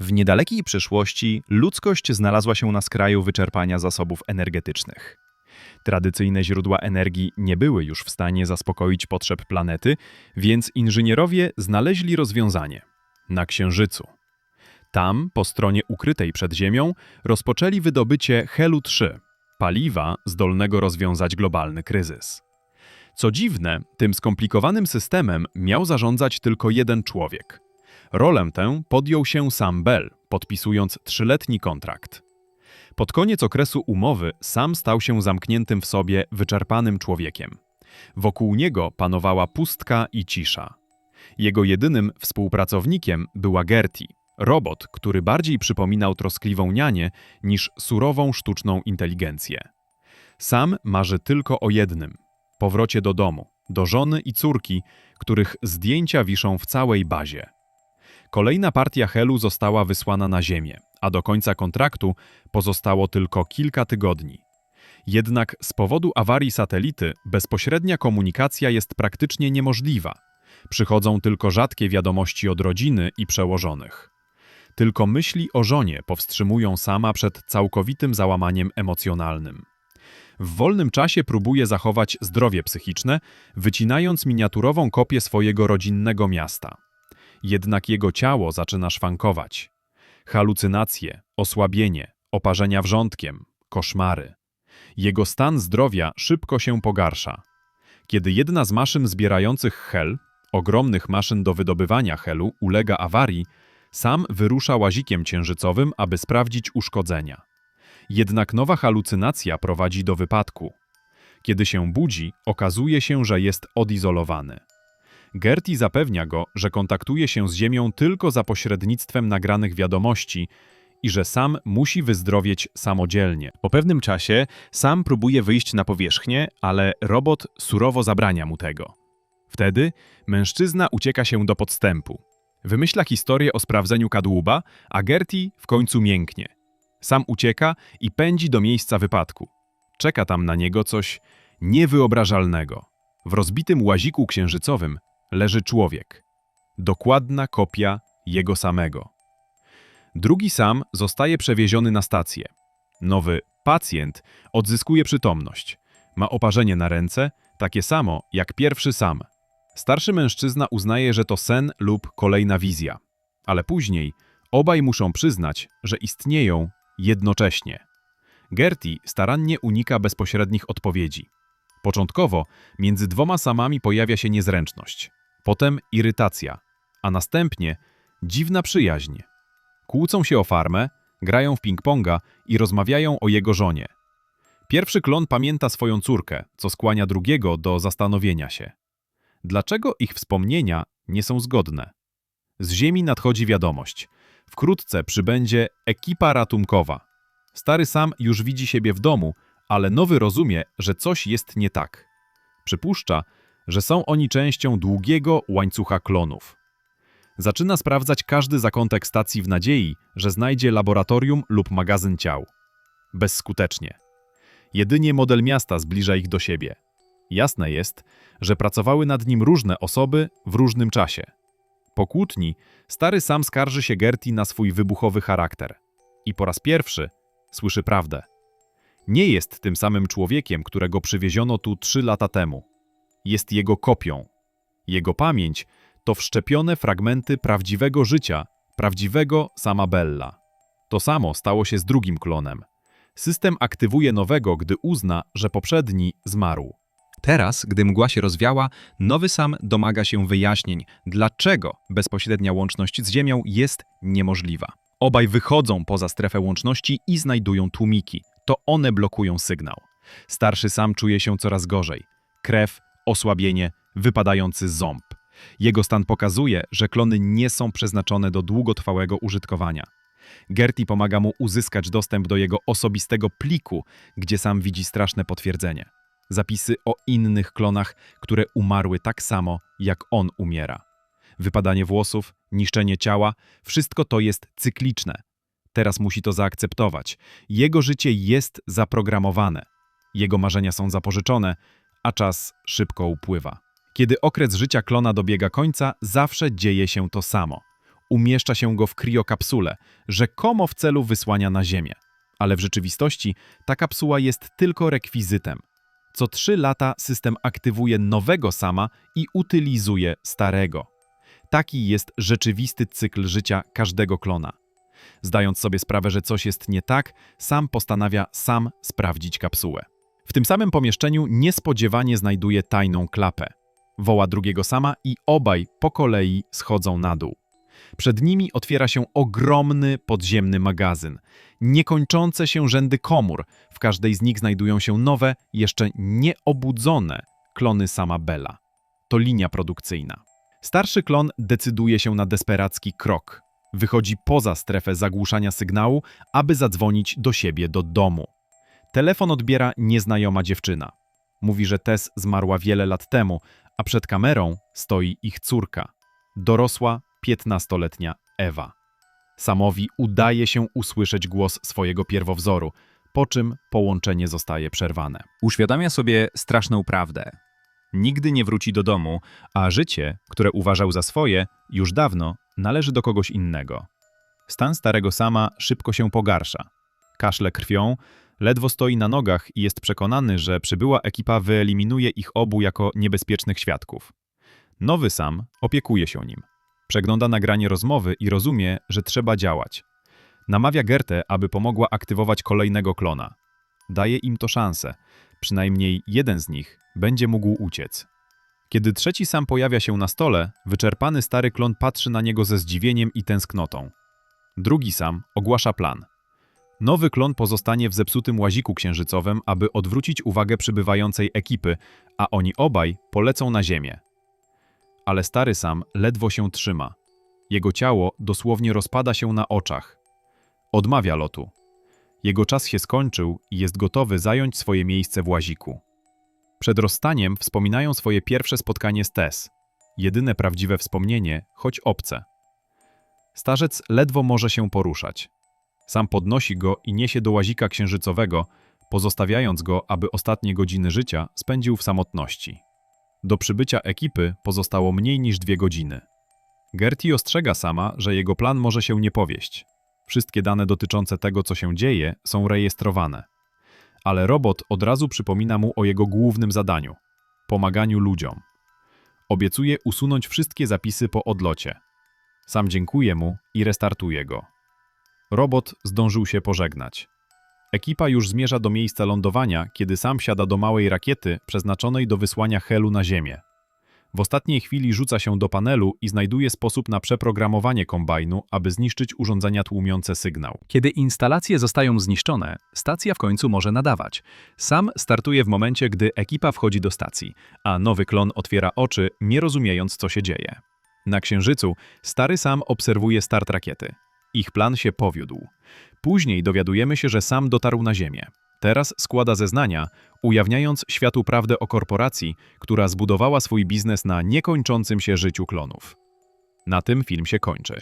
W niedalekiej przyszłości ludzkość znalazła się na skraju wyczerpania zasobów energetycznych. Tradycyjne źródła energii nie były już w stanie zaspokoić potrzeb planety, więc inżynierowie znaleźli rozwiązanie na Księżycu. Tam, po stronie ukrytej przed Ziemią, rozpoczęli wydobycie Helu-3, paliwa zdolnego rozwiązać globalny kryzys. Co dziwne, tym skomplikowanym systemem miał zarządzać tylko jeden człowiek. Rolę tę podjął się sam Bell, podpisując trzyletni kontrakt. Pod koniec okresu umowy sam stał się zamkniętym w sobie, wyczerpanym człowiekiem. Wokół niego panowała pustka i cisza. Jego jedynym współpracownikiem była Gertie, robot, który bardziej przypominał troskliwą nianię niż surową sztuczną inteligencję. Sam marzy tylko o jednym powrocie do domu, do żony i córki, których zdjęcia wiszą w całej bazie. Kolejna partia Helu została wysłana na Ziemię, a do końca kontraktu pozostało tylko kilka tygodni. Jednak z powodu awarii satelity bezpośrednia komunikacja jest praktycznie niemożliwa. Przychodzą tylko rzadkie wiadomości od rodziny i przełożonych. Tylko myśli o żonie powstrzymują sama przed całkowitym załamaniem emocjonalnym. W wolnym czasie próbuje zachować zdrowie psychiczne, wycinając miniaturową kopię swojego rodzinnego miasta. Jednak jego ciało zaczyna szwankować. Halucynacje, osłabienie, oparzenia wrzątkiem, koszmary. Jego stan zdrowia szybko się pogarsza. Kiedy jedna z maszyn zbierających hel, ogromnych maszyn do wydobywania helu, ulega awarii, sam wyrusza łazikiem księżycowym, aby sprawdzić uszkodzenia. Jednak nowa halucynacja prowadzi do wypadku. Kiedy się budzi, okazuje się, że jest odizolowany. Gertie zapewnia go, że kontaktuje się z Ziemią tylko za pośrednictwem nagranych wiadomości i że sam musi wyzdrowieć samodzielnie. Po pewnym czasie sam próbuje wyjść na powierzchnię, ale robot surowo zabrania mu tego. Wtedy mężczyzna ucieka się do podstępu. Wymyśla historię o sprawdzeniu kadłuba, a Gertie w końcu mięknie. Sam ucieka i pędzi do miejsca wypadku. Czeka tam na niego coś niewyobrażalnego. W rozbitym łaziku księżycowym leży człowiek. Dokładna kopia jego samego. Drugi sam zostaje przewieziony na stację. Nowy pacjent odzyskuje przytomność. Ma oparzenie na ręce, takie samo jak pierwszy sam. Starszy mężczyzna uznaje, że to sen lub kolejna wizja. Ale później obaj muszą przyznać, że istnieją jednocześnie. Gertie starannie unika bezpośrednich odpowiedzi. Początkowo między dwoma samami pojawia się niezręczność, potem irytacja, a następnie dziwna przyjaźń. Kłócą się o farmę, grają w ping-ponga i rozmawiają o jego żonie. Pierwszy klon pamięta swoją córkę, co skłania drugiego do zastanowienia się. Dlaczego ich wspomnienia nie są zgodne? Z Ziemi nadchodzi wiadomość – Wkrótce przybędzie ekipa ratunkowa. Stary sam już widzi siebie w domu, ale nowy rozumie, że coś jest nie tak. Przypuszcza, że są oni częścią długiego łańcucha klonów. Zaczyna sprawdzać każdy zakątek stacji w nadziei, że znajdzie laboratorium lub magazyn ciał. Bezskutecznie. Jedynie model miasta zbliża ich do siebie. Jasne jest, że pracowały nad nim różne osoby w różnym czasie. Po kłótni stary sam skarży się Gerti na swój wybuchowy charakter. I po raz pierwszy słyszy prawdę. Nie jest tym samym człowiekiem, którego przywieziono tu trzy lata temu. Jest jego kopią. Jego pamięć to wszczepione fragmenty prawdziwego życia, prawdziwego sama Bella. To samo stało się z drugim klonem. System aktywuje nowego, gdy uzna, że poprzedni zmarł. Teraz, gdy mgła się rozwiała, nowy sam domaga się wyjaśnień, dlaczego bezpośrednia łączność z Ziemią jest niemożliwa. Obaj wychodzą poza strefę łączności i znajdują tłumiki. To one blokują sygnał. Starszy sam czuje się coraz gorzej. Krew, osłabienie, wypadający ząb. Jego stan pokazuje, że klony nie są przeznaczone do długotrwałego użytkowania. Gertie pomaga mu uzyskać dostęp do jego osobistego pliku, gdzie sam widzi straszne potwierdzenie zapisy o innych klonach, które umarły tak samo, jak on umiera. Wypadanie włosów, niszczenie ciała, wszystko to jest cykliczne. Teraz musi to zaakceptować. Jego życie jest zaprogramowane. Jego marzenia są zapożyczone, a czas szybko upływa. Kiedy okres życia klona dobiega końca, zawsze dzieje się to samo. umieszcza się go w kriokapsule, rzekomo w celu wysłania na Ziemię. Ale w rzeczywistości ta kapsuła jest tylko rekwizytem. Co trzy lata system aktywuje nowego sama i utylizuje starego. Taki jest rzeczywisty cykl życia każdego klona. Zdając sobie sprawę, że coś jest nie tak, sam postanawia sam sprawdzić kapsułę. W tym samym pomieszczeniu niespodziewanie znajduje tajną klapę. Woła drugiego sama i obaj po kolei schodzą na dół. Przed nimi otwiera się ogromny podziemny magazyn. Niekończące się rzędy komór. W każdej z nich znajdują się nowe, jeszcze nieobudzone klony sama Bella. To linia produkcyjna. Starszy klon decyduje się na desperacki krok. Wychodzi poza strefę zagłuszania sygnału, aby zadzwonić do siebie do domu. Telefon odbiera nieznajoma dziewczyna. Mówi, że Tess zmarła wiele lat temu, a przed kamerą stoi ich córka. Dorosła, 15-letnia Ewa. Samowi udaje się usłyszeć głos swojego pierwowzoru, po czym połączenie zostaje przerwane. Uświadamia sobie straszną prawdę. Nigdy nie wróci do domu, a życie, które uważał za swoje, już dawno należy do kogoś innego. Stan starego sama szybko się pogarsza. Kaszle krwią, ledwo stoi na nogach i jest przekonany, że przybyła ekipa wyeliminuje ich obu jako niebezpiecznych świadków. Nowy sam opiekuje się nim. Przegląda nagranie rozmowy i rozumie, że trzeba działać. Namawia Gertę, aby pomogła aktywować kolejnego klona. Daje im to szansę. Przynajmniej jeden z nich będzie mógł uciec. Kiedy trzeci sam pojawia się na stole, wyczerpany stary klon patrzy na niego ze zdziwieniem i tęsknotą. Drugi sam ogłasza plan. Nowy klon pozostanie w zepsutym łaziku księżycowym, aby odwrócić uwagę przybywającej ekipy, a oni obaj polecą na ziemię. Ale stary sam ledwo się trzyma. Jego ciało dosłownie rozpada się na oczach. Odmawia lotu. Jego czas się skończył i jest gotowy zająć swoje miejsce w łaziku. Przed rozstaniem wspominają swoje pierwsze spotkanie z Tess. Jedyne prawdziwe wspomnienie, choć obce. Starzec ledwo może się poruszać. Sam podnosi go i niesie do łazika księżycowego, pozostawiając go, aby ostatnie godziny życia spędził w samotności. Do przybycia ekipy pozostało mniej niż dwie godziny. Gertie ostrzega sama, że jego plan może się nie powieść. Wszystkie dane dotyczące tego, co się dzieje, są rejestrowane. Ale robot od razu przypomina mu o jego głównym zadaniu pomaganiu ludziom. Obiecuje usunąć wszystkie zapisy po odlocie. Sam dziękuje mu i restartuje go. Robot zdążył się pożegnać. Ekipa już zmierza do miejsca lądowania, kiedy sam siada do małej rakiety przeznaczonej do wysłania helu na Ziemię. W ostatniej chwili rzuca się do panelu i znajduje sposób na przeprogramowanie kombajnu, aby zniszczyć urządzenia tłumiące sygnał. Kiedy instalacje zostają zniszczone, stacja w końcu może nadawać. Sam startuje w momencie, gdy ekipa wchodzi do stacji, a nowy klon otwiera oczy, nie rozumiejąc, co się dzieje. Na Księżycu stary sam obserwuje start rakiety. Ich plan się powiódł. Później dowiadujemy się, że sam dotarł na Ziemię. Teraz składa zeznania, ujawniając światu prawdę o korporacji, która zbudowała swój biznes na niekończącym się życiu klonów. Na tym film się kończy.